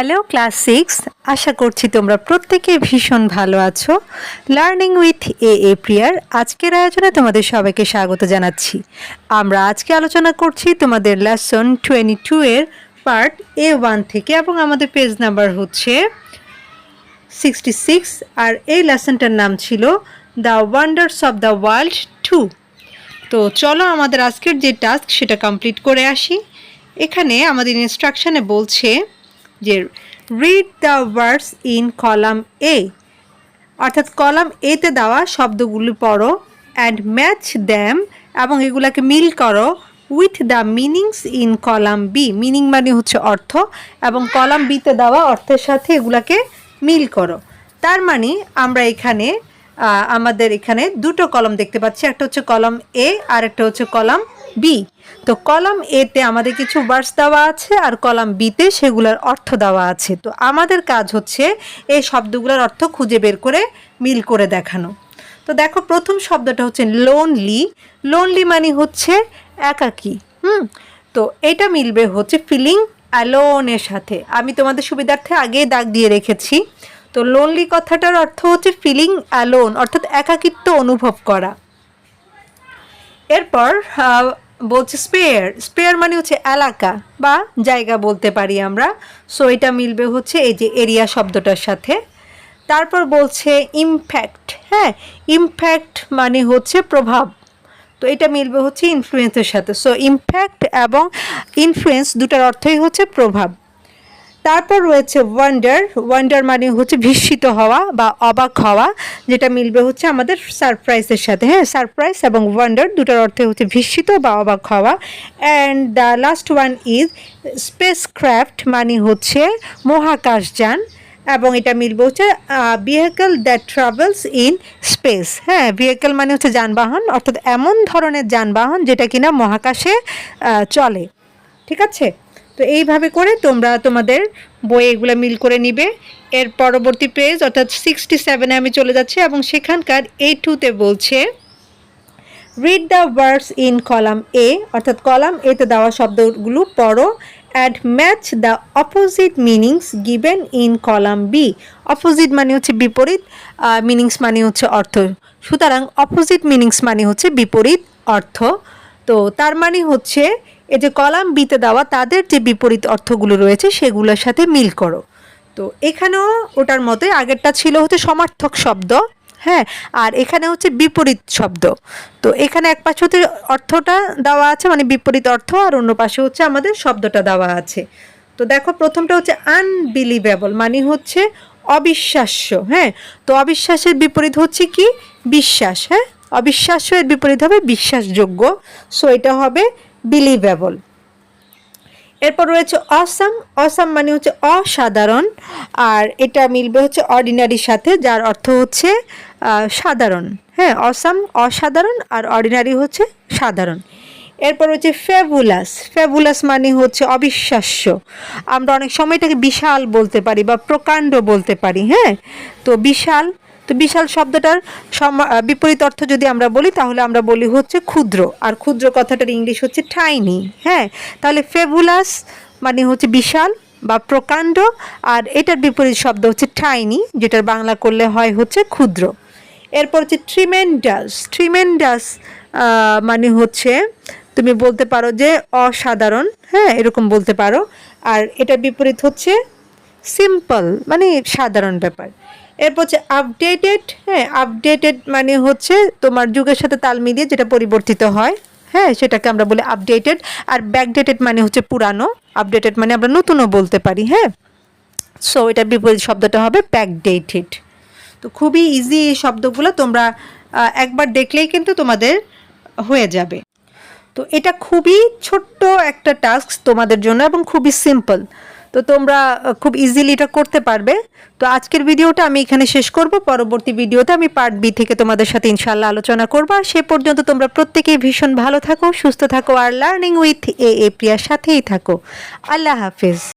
Hello class six আশা করছি তোমরা প্রত্যেকে ভীষণ ভালো আছো। লার্নিং উইথ এ এ প্রিয়ার আজকের আয়োজনে তোমাদের সবাইকে স্বাগত জানাচ্ছি। আমরা আজকে আলোচনা করছি তোমাদের লেসন টোয়েন্টি টু এর পার্ট এ ওয়ান থেকে এবং আমাদের পেজ নাম্বার হচ্ছে সিক্সটি সিক্স আর এই লেসনটার নাম ছিল the wonders of the world two তো চলো আমাদের আজকের যে টাস্ক সেটা কমপ্লিট করে আসি। এখানে আমাদের ইনস্ট্রাকশনে বলছে যে read the words in column A অর্থাৎ কলাম এতে দেওয়া শব্দগুলি পড়ো অ্যান্ড ম্যাচ দ্যাম এবং এগুলাকে মিল করো with the meanings in column B meaning মানে হচ্ছে অর্থ এবং কলাম বিতে দেওয়া অর্থের সাথে এগুলাকে মিল করো। তার মানে আমরা এখানে আমাদের এখানে দুটো কলম দেখতে পাচ্ছি। একটা হচ্ছে কলম এ আর একটা হচ্ছে কলম বি তো কলম এতে আমাদের কিছু ওয়ার্ডস দেওয়া আছে আর কলম বিতে সেগুলোর অর্থ দেওয়া আছে। তো আমাদের কাজ হচ্ছে এই শব্দগুলোর অর্থ খুঁজে বের করে মিল করে দেখানো। তো দেখো, প্রথম শব্দটা হচ্ছে লোনলি লোনলি মানে হচ্ছে একাকী। হুম? তো এটা মিলবে হচ্ছে ফিলিং অ্যালোনের সাথে। আমি তোমাদের সুবিধার্থে আগেই দাগ দিয়ে রেখেছি। তো লোনলি কথাটার অর্থ হচ্ছে ফিলিং অ্যালোন অর্থাৎ একাকিত্ব অনুভব করা। এরপর বলছে স্পেয়ার স্পেয়ার মানে হচ্ছে এলাকা বা জায়গা বলতে পারি আমরা। সো এটা মিলবে হচ্ছে এই যে এরিয়া শব্দটার সাথে। তারপর বলছে ইমফ্যাক্ট হ্যাঁ ইমফ্যাক্ট মানে হচ্ছে প্রভাব। তো এটা মিলবে হচ্ছে ইনফ্লুয়েন্সের সাথে। সো ইমফ্যাক্ট এবং ইনফ্লুয়েন্স দুটার অর্থই হচ্ছে প্রভাব। তারপর রয়েছে ওয়ান্ডার ওয়ান্ডার মানে হচ্ছে বিস্মিত হওয়া বা অবাক হওয়া, যেটা মিলবে হচ্ছে আমাদের সারপ্রাইজের সাথে। হ্যাঁ সারপ্রাইজ এবং ওয়ান্ডার দুটার অর্থে হচ্ছে বিস্মিত বা অবাক হওয়া। And the last one is spacecraft মানে হচ্ছে মহাকাশযান এবং এটা মিলবে হচ্ছে vehicle that travels in space হ্যাঁ ভেহিকল মানে হচ্ছে যানবাহন, অর্থাৎ এমন ধরনের যানবাহন যেটা কিনা মহাকাশে চলে। ঠিক আছে? তো এইভাবে করে তোমরা তোমাদের বই এগুলো মিল করে নিবে। এর পরবর্তী পেজ অর্থাৎ সিক্সটি সেভেনে আমি চলে যাচ্ছি এবং সেখানকার এই টুতে বলছে read the words in column A অর্থাৎ কলাম এতে দেওয়া শব্দগুলো পড়ো and match the opposite meanings given in column B opposite মানে হচ্ছে বিপরীত মিনিংস মানে হচ্ছে অর্থ। সুতরাং অপোজিট মিনিংস মানে হচ্ছে বিপরীত অর্থ। তো তার মানে হচ্ছে এই যে কলাম বিতে দেওয়া, তাদের যে বিপরীত অর্থগুলো রয়েছে, সেগুলোর সাথে মিল করো। তো এখানেও ওটার মতোই আগেরটা ছিল হচ্ছে সমার্থক শব্দ হ্যাঁ আর এখানে হচ্ছে বিপরীত শব্দ। তো এখানে এক পাশে হচ্ছে অর্থটা দেওয়া আছে মানে বিপরীত অর্থ, আর অন্য পাশে হচ্ছে আমাদের শব্দটা দেওয়া আছে। তো দেখো, প্রথমটা হচ্ছে আনবিলিভেবল মানে হচ্ছে অবিশ্বাস্য হ্যাঁ? তো অবিশ্বাসের বিপরীত হচ্ছে কি? বিশ্বাস হ্যাঁ? অবিশ্বাস্য এর বিপরীত হবে বিশ্বাসযোগ্য। সো এটা হবে বিলিভেবল এরপর রয়েছে অসাম অসাম মানে হচ্ছে অসাধারণ, আর এটা মিলবে হচ্ছে অর্ডিনারির সাথে, যার অর্থ হচ্ছে সাধারণ। হ্যাঁ অসাম অসাধারণ, আর অর্ডিনারি হচ্ছে সাধারণ। এরপর হচ্ছে ফেবুলাস ফেবুলাস মানে হচ্ছে অবিশ্বাস্য। আমরা অনেক সময় এটাকে বিশাল বলতে পারি বা প্রকাণ্ড বলতে পারি হ্যাঁ? তো বিশাল তো বিশাল শব্দটার বিপরীত অর্থ যদি আমরা বলি, তাহলে আমরা বলি হচ্ছে ক্ষুদ্র। আর ক্ষুদ্র কথাটার ইংলিশ হচ্ছে ঠাইনি হ্যাঁ? তাহলে ফেবুলাস মানে হচ্ছে বিশাল বা প্রকাণ্ড, আর এটার বিপরীত শব্দ হচ্ছে ঠাইনি যেটার বাংলা করলে হয় হচ্ছে ক্ষুদ্র। এরপর হচ্ছে ট্রিমেন্ডাস ট্রিমেন্ডাস মানে হচ্ছে তুমি বলতে পারো যে অসাধারণ হ্যাঁ? এরকম বলতে পারো। আর এটার বিপরীত হচ্ছে সিম্পল মানে সাধারণ ব্যাপার। এরপর হচ্ছে আপডেটেড হ্যাঁ আপডেটেড মানে হচ্ছে তোমার যুগের সাথে তাল মিলিয়ে যেটা পরিবর্তিত হয় হ্যাঁ সেটাকে আমরা বলি আপডেটেড আর ব্যাকডেটেড মানে হচ্ছে পুরানো আপডেটেড মানে আমরা নতুনও বলতে পারি হ্যাঁ। সো এটার বিপরীত শব্দটা হবে ব্যাকডেটেড তো খুবই ইজি এই শব্দগুলো তোমরা একবার দেখলেই কিন্তু তোমাদের হয়ে যাবে। তো এটা খুবই ছোট্ট একটা টাস্ক তোমাদের জন্য এবং খুবই সিম্পল তো তোমরা খুব ইজিলি এটা করতে পারবে। তো আজকের ভিডিওটা আমি এখানে শেষ করব। পরবর্তী ভিডিওতে আমি পার্ট বি থেকে তোমাদের সাথে ইনশাল্লাহ আলোচনা করব। আর সে পর্যন্ত তোমরা প্রত্যেকেই ভীষণ ভালো থাকো, সুস্থ থাকো, আর লার্নিং উইথ এ এ প্রিয়ার সাথেই থাকো। আল্লাহ হাফিজ।